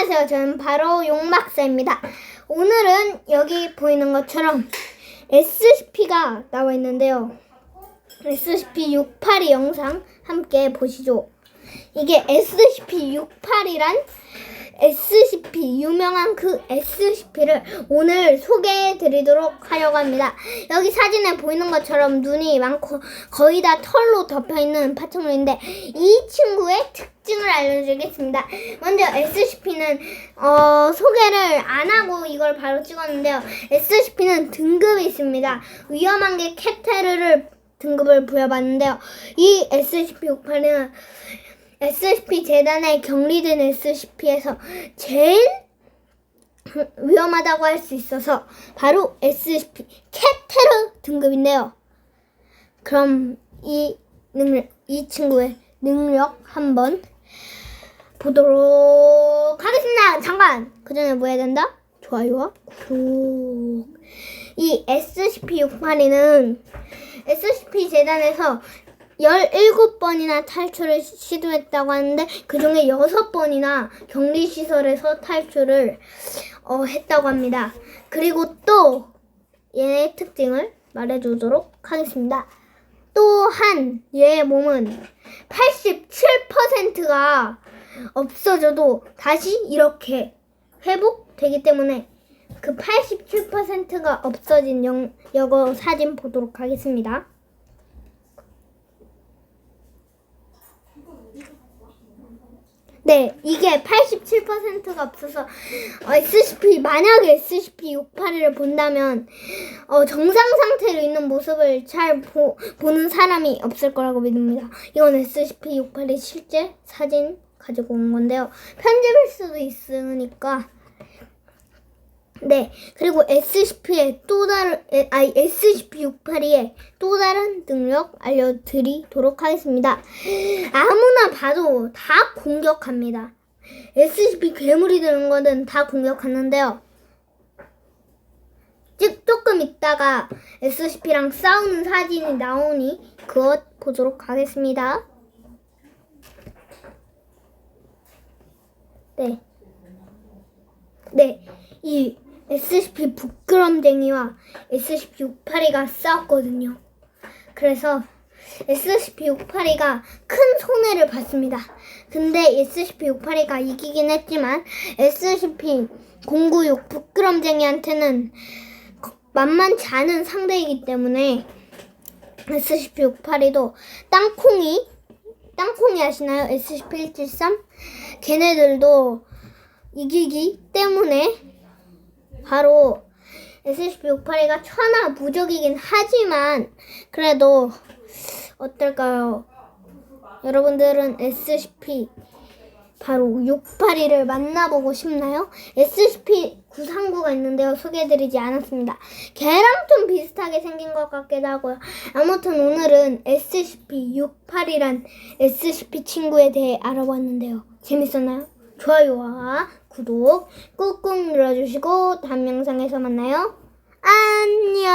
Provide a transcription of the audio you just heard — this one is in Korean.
안녕하세요. 저는 바로 용박사입니다. 오늘은 여기 보이는 것처럼 SCP가 나와 있는데요. SCP-682 영상 함께 보시죠. 이게 SCP-682란 SCP 유명한 그 SCP를 오늘 소개해 드리도록 하려고 합니다. 여기 사진에 보이는 것처럼 눈이 많고 거의 다 털로 덮여 있는 파충류인데 이 친구의 특징을 알려드리겠습니다. 먼저 SCP는 어, 소개를 안 하고 이걸 바로 찍었는데요. SCP는 등급이 있습니다. 위험한 게 캡테르를 등급을 부여받는데요. 이 SCP-68은 SCP 재단에 격리된 SCP에서 제일 위험하다고 할 수 있어서 바로 SCP 캡테르 등급인데요. 그럼 이 능력, 이 친구의 능력 한번 보도록 하겠습니다. 잠깐! 그 전에 뭐 해야 된다? 좋아요와 구독. 이 SCP-682는 SCP 재단에서 17번이나 탈출을 시- 시도했다고 하는데 그 중에 6번이나 격리 시설에서 탈출을 어, 했다고 합니다. 그리고 또 얘의 특징을 말해 주도록 하겠습니다. 또한 얘의 몸은 87%가 없어져도 다시 이렇게 회복되기 때문에 그 87%가 없어진 영, 여거 사진 보도록 하겠습니다. 네, 이게 87%가 없어서 어, SCP 만약에 SCP-681을 본다면 어, 정상 상태로 있는 모습을 잘 보, 보는 사람이 없을 거라고 믿습니다. 이건 SCP-681의 실제 사진 가지고 온 건데요. 편집일 수도 있으니까 네, 그리고 SCP의 또 다른, 에, 아니, SCP-682의 또 다른 능력 알려드리도록 하겠습니다. 아무나 봐도 다 공격합니다. SCP 괴물이 되는 거는 다 공격하는데요. 즉, 조금 있다가 SCP랑 싸우는 사진이 나오니 그것 보도록 하겠습니다. 네. 네, 이 SCP 부끄럼쟁이와 SCP-682가 싸웠거든요. 그래서 SCP-682가 큰 손해를 봤습니다. 근데 SCP-682가 이기긴 했지만 SCP-096 부끄럼쟁이한테는 만만치 않은 상대이기 때문에 SCP-682도 땅콩이 땅콩이 아시나요? SCP-173 걔네들도 이기기 때문에 바로 SCP-682가 천하 무적이긴 하지만 그래도 어떨까요? 여러분들은 SCP 바로 682를 만나보고 싶나요? SCP-939가 있는데요. 소개해드리지 않았습니다. 걔랑 좀 비슷하게 생긴 것 같기도 하고요. 아무튼 오늘은 SCP-682란 SCP 친구에 대해 알아봤는데요. 재밌었나요? 좋아요와 구독 꾹꾹 눌러주시고 다음 영상에서 만나요. 안녕.